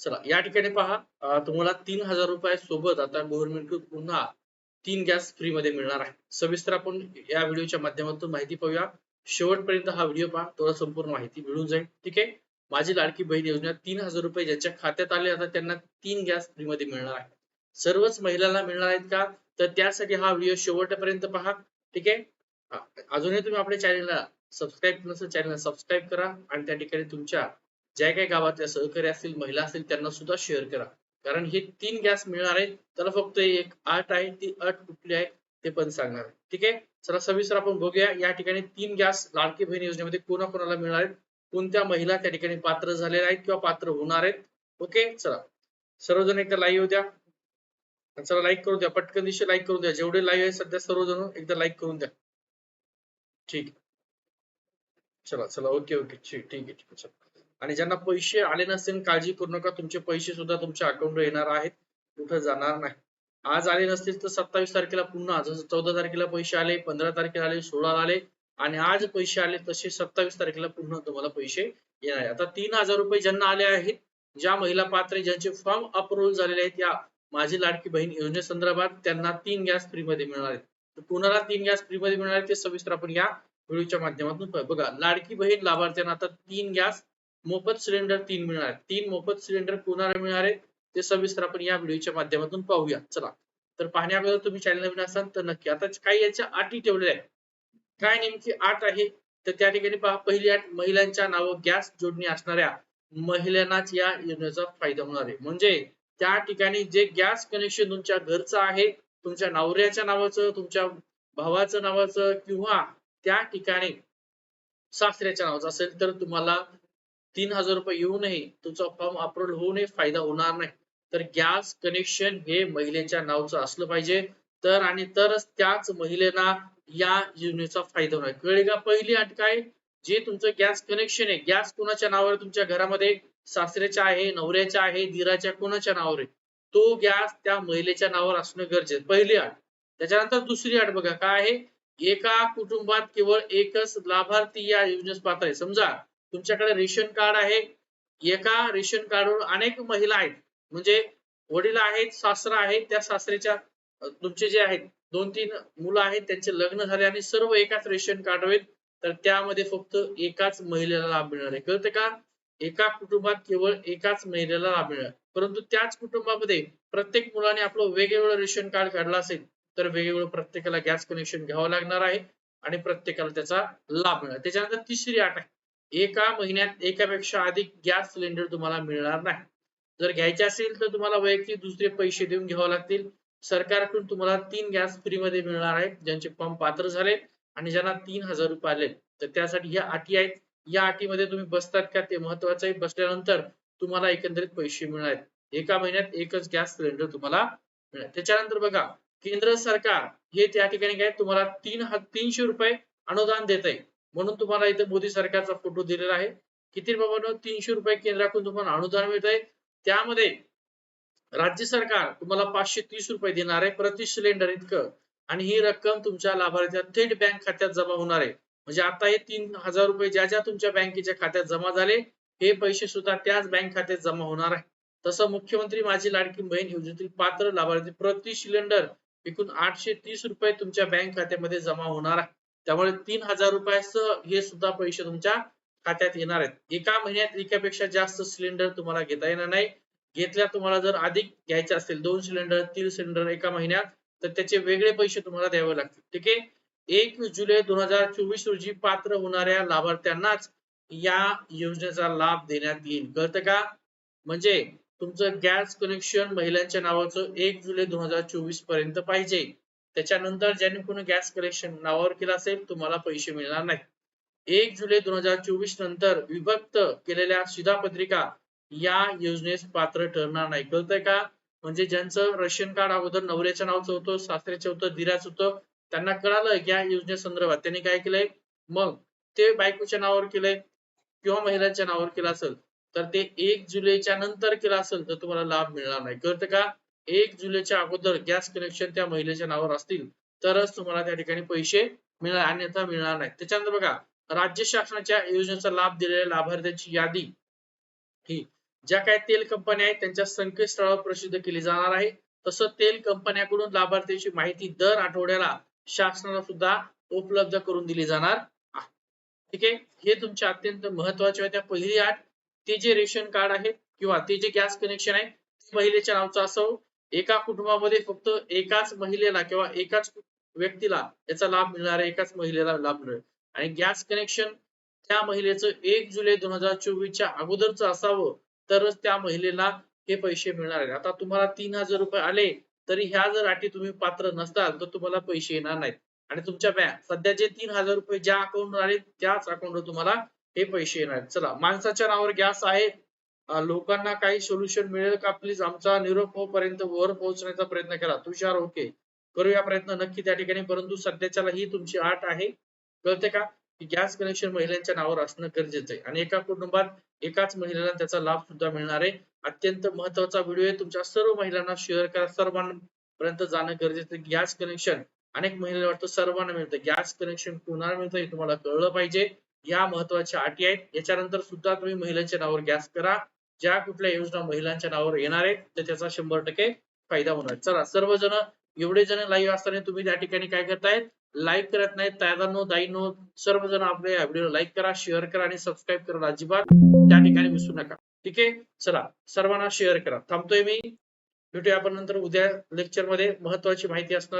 चला या ठिकाणी पहा तुम्हाला तीन हजार रुपये सोबत आता गव्हर्नमेंट पुन्हा तीन गॅस फ्री मध्ये मिळणार आहे. सविस्तर आपण या व्हिडिओच्या माध्यमातून माहिती पाहूया. शेवटपर्यंत हा व्हिडिओ पहा तुम्हाला संपूर्ण माहिती मिळून जाईल. ठीक आहे? माझी लाडकी बहीण योजना तीन हजार रुपये ज्यांच्या खात्यात आले आता त्यांना तीन गॅस फ्री मध्ये मिळणार आहे. सर्वच महिलांना मिळणार आहेत का? तर त्यासाठी हा व्हिडिओ शेवटपर्यंत पहा. ठीक आहे? अजूनही तुम्ही आपल्या चॅनलला सबस्क्राईब नसेल चॅनलला सबस्क्राईब करा. आणि त्या ठिकाणी तुमच्या ज्या काही गावातल्या सहकारी असतील महिला असतील त्यांना सुद्धा शेअर करा. कारण हे तीन गॅस मिळणार आहेत. त्याला फक्त एक अट आहे ती अट कुठली आहे ते पण सांगणार आहे ठीक आहे? चला सविस्तर आपण बघूया. या ठिकाणी तीन गॅस लाडकी बहीण योजनेमध्ये कोणाकोणाला मिळणार आहेत? कोणत्या महिला त्या ठिकाणी पात्र झालेल्या आहेत किंवा पात्र होणार आहेत? ओके? चला. सर्वजण एकदा लाईव्ह द्या चला लाईक करून द्या. पटकन दिवशी लाईक करून द्या. जेवढे लाईव्ह आहे सध्या सर्वजण एकदा लाईक करून द्या. ठीक चला चला. Okay okay. ठीक ठीक आहे ठीक आहे. चला. आणि ज्यांना पैसे आले नसतील काळजी करू नका. तुमचे पैसे सुद्धा तुमच्या अकाउंटवर येणार आहेत. कुठं जाणार नाही. आज आले नसतील तर सत्तावीस तारखेला पुन्हा जसं चौदा तारखेला पैसे आले पंधरा तारखेला आले सोळा आले. आणि आज पैसे आले तसे सत्तावीस तारखेला पुन्हा तुम्हाला पैसे येणार आहे आता तीन हजार रुपये ज्यांना आले आहेत ज्या महिला पात्र ज्यांचे फॉर्म अप्रुव्हल झालेले आहेत या माझी लाडकी बहीण योजनेसंदर्भात त्यांना तीन गॅस फ्री मध्ये मिळणार आहेत. तर कुणाला तीन गॅस फ्री मध्ये मिळणार ते सविस्तर आपण या व्हिडिओच्या माध्यमातून बघा लाडकी बहीण लाभार्थ्यांना आता तीन गॅस मोफत सिलेंडर तीन मिळणार. तीन मोफत सिलेंडर कोणाला मिळणार आहेत? ते सविस्तर आपण या व्हिडिओच्या माध्यमातून पाहूया. चला. तर पाहण्या अगोदर तुम्ही चॅनल नवीन असाल तर नक्की. आता काही याच्या अटी ठेवलेल्या आहेत? काय नेमकी आठ आहे? तर त्या ठिकाणी पहा. पहिली आठ महिलांच्या नावं गॅस जोडणी असणाऱ्या महिलांनाच या योजनेचा फायदा होणार आहे. म्हणजे त्या ठिकाणी जे गॅस कनेक्शन तुमच्या घरचं आहे तुमच्या नवऱ्याच्या नावाचं तुमच्या भावाचं नावाचं किंवा त्या ठिकाणी सासऱ्याच्या नावाचं असेल तर तुम्हाला तीन हजार रुपये येऊनही तुमचा फॉर्म अप्रुव्ह होऊनही फायदा होणार नाही. तर गॅस कनेक्शन हे महिलेच्या नावचं असलं पाहिजे. तर आणि तरच त्याच महिलेला या योजनेचा फायदा होणार. कळले का पहिली अट काय जे तुमचं गॅस कनेक्शन आहे. गॅस कोणाच्या नावावर? तुमच्या घरामध्ये सासऱ्याच्या आहे नवऱ्याच्या आहे दिराच्या कोणाच्या नावावर आहे? तो गॅस त्या महिलेच्या नावावर असणं गरजेचं पहिली अट. त्याच्यानंतर दुसरी अट बघा. काय आहे? एका कुटुंबात केवळ एकच लाभार्थी या योजनेस पात्र आहे. समजा तुमच्याकडे रेशन कार्ड आहे. एका रेशन कार्डवर अनेक महिला आहेत. म्हणजे वडील आहेत सासरा आहे त्या सासऱ्याच्या तुमचे जे आहेत दोन तीन मुलं आहेत त्यांचे लग्न झाले आणि सर्व एकाच रेशन कार्ड आहेत तर त्यामध्ये फक्त एकाच महिलेला लाभ मिळणार आहे. कळतं का? एका कुटुंबात केवळ एकाच महिलेला लाभ मिळणार. परंतु त्याच कुटुंबामध्ये प्रत्येक मुलाने आपलं वेगवेगळं रेशन कार्ड काढलं असेल तर वेगवेगळं प्रत्येकाला गॅस कनेक्शन घ्यावं लागणार आहे आणि प्रत्येकाला त्याचा लाभ मिळणार. त्याच्यानंतर तिसरी अट आहे एका महिन्यात एकापेक्षा अधिक गॅस सिलेंडर तुम्हाला मिळणार नाही. जर घ्यायचे असेल तर तुम्हाला वैयक्तिक दुसरे पैसे देऊन घ्यावे लागतील. सरकारकडून तुम्हाला तीन गॅस फ्री मध्ये मिळणार आहेत ज्यांचे फॉर्म पात्र झाले आणि ज्यांना तीन हजार रुपये आले. तर त्यासाठी ह्या अटी आहेत. या अटीमध्ये तुम्ही बसतात का ते महत्वाचं आहे. बसल्यानंतर तुम्हाला एकंदरीत पैसे मिळणार आहेत. एका महिन्यात एकच गॅस सिलेंडर तुम्हाला मिळणार. त्याच्यानंतर बघा केंद्र सरकार हे त्या ठिकाणी काय तुम्हाला तीन तीनशे रुपये अनुदान देत आहे म्हणून तुम्हाला इथे मोदी सरकारचा फोटो दिलेला आहे. किती बाबांनो तीनशे रुपये केंद्राकडून तुम्हाला अनुदान मिळत आहे त्यामध्ये राज्य सरकार तुम्हाला पाचशे तीस रुपये देणार आहे प्रति सिलेंडर इतकं. आणि ही रक्कम तुमच्या लाभार्थ्या थेट बँक खात्यात जमा होणार आहे. म्हणजे आता हे तीन हजार रुपये ज्या ज्या तुमच्या बँकेच्या खात्यात जमा झाले हे पैसे सुद्धा त्याच बँक खात्यात जमा होणार आहे. तसं मुख्यमंत्री माझी लाडकी बहीण योजनेतील पात्र लाभार्थी प्रति सिलेंडर एकूण आठशे तीस रुपये तुमच्या बँक खात्यामध्ये जमा होणार आहे. त्यामुळे तीन हजार रुपयाच हे सुद्धा पैसे तुमच्या खात्यात येणार आहेत. एका महिन्यात एकापेक्षा जास्त सिलेंडर तुम्हाला घेता येणार नाही. घेतल्या तुम्हाला जर अधिक घ्यायचे असतील दोन सिलेंडर तीन सिलेंडर एका महिन्यात तर त्याचे वेगळे पैसे तुम्हाला द्यावे लागतील. ठीक आहे? एक जुलै दोन हजार चोवीस रोजी पात्र होणाऱ्या लाभार्थ्यांनाच या योजनेचा लाभ देण्यात येईल. कळतं का? म्हणजे तुमचं गॅस कनेक्शन महिलांच्या नावाचं एक जुलै दोन हजार चोवीसपर्यंत पाहिजे. त्याच्यानंतर ज्यांनी कोणी गॅस कनेक्शन नावावर केलं असेल तुम्हाला पैसे मिळणार नाही एक जुलै दोन हजार चोवीस नंतर विभक्त केलेल्या शिधापत्रिका या योजनेस पात्र ठरणार नाही. कळतंय का? म्हणजे ज्यांचं रशियन कार्ड अगोदर नवऱ्याच्या नावचं होतं सासऱ्याचं होतं धीराच होतं त्यांना कळालं या योजनेसंदर्भात त्यांनी काय केलंय? मग ते बायकोच्या नावावर केलंय किंवा महिलांच्या नावावर केलं असेल तर ते एक जुलैच्या नंतर केलं असेल तर तुम्हाला लाभ मिळणार नाही. कळतं का? एक जुलैच्या अगोदर गॅस कनेक्शन त्या महिलेच्या नावावर असतील तरच तुम्हाला त्या ठिकाणी पैसे मिळणार अन्यथा मिळणार नाही त्याच्यानंतर बघा राज्य शासनाच्या योजनेचा लाभ दिलेल्या लाभार्थ्यांची यादी ही ज्या काही तेल कंपन्या आहेत त्यांच्या संकेतस्थळावर प्रसिद्ध केली जाणार आहे. तसं तेल कंपन्याकडून लाभार्थ्यांची माहिती दर आठवड्याला शासनाला सुद्धा उपलब्ध करून दिली जाणार आहे. ठीक आहे? हे तुमच्या अत्यंत महत्त्वाचे आहे त्या पहिली आठ ते जे रेशन कार्ड आहे किंवा ते जे गॅस कनेक्शन आहे ते महिलेच्या नावचं असं एका कुटुंबामध्ये फक्त एकाच महिलेला किंवा एकाच व्यक्तीला याचा लाभ मिळणार आहे एकाच महिलेला लाभ मिळेल. आणि गॅस कनेक्शन त्या महिलेचं एक जुलै दोन हजार चोवीसच्या अगोदरच असावं तरच त्या महिलेला हे पैसे मिळणार आहेत. आता तुम्हाला तीन हजार रुपये आले तरी ह्या जर अटी तुम्ही पात्र नसताल तर तुम्हाला पैसे येणार नाहीत. आणि तुमच्या बँक सध्या जे तीन हजार रुपये ज्या अकाउंटवर आले त्याच अकाउंटवर तुम्हाला हे पैसे येणार आहेत. चला माणसाच्या नावावर गॅस आहे लोकांना काही सोल्युशन मिळेल का? प्लीज आमचा निरोप होईपर्यंत वर पोहोचण्याचा प्रयत्न करा. तुषार ओके करूया प्रयत्न नक्की त्या ठिकाणी परंतु सध्याच्याला ही तुमची आठ आहे. कळते का? की गॅस कनेक्शन महिलांच्या नावावर असणं गरजेचं आहे. आणि एका कुटुंबात एकाच महिलेला त्याचा लाभ सुद्धा मिळणार आहे. अत्यंत महत्त्वाचा व्हिडिओ आहे. तुमच्या सर्व महिलांना शेअर करा. सर्वांपर्यंत जाणं गरजेचं आहे. गॅस कनेक्शन अनेक महिला वाटतं सर्वांना मिळतं. गॅस कनेक्शन कोणाला मिळतं हे तुम्हाला कळलं पाहिजे. या महत्त्वाच्या अटी आहेत. याच्यानंतर सुद्धा तुम्ही महिलांच्या नावावर गॅस करा. ज्या कुठल्या योजना महिलांच्या नावावर येणार आहेत तर त्याचा शंभर टक्के फायदा होणार चला सर्वजण एवढे जण लाईव्ह असताना तुम्ही त्या ठिकाणी काय करतायत? लाईक करत नाहीत दादांनो दाईनो सर्वजण आपल्या या व्हिडिओ लाईक करा शेअर करा आणि सबस्क्राईब करा. अजिबात त्या ठिकाणी विसरू नका. ठीक आहे? चला सर्वांना शेअर करा. थांबतोय मी. भेटूया आपण नंतर उद्या लेक्चरमध्ये. महत्वाची माहिती असणार आहे.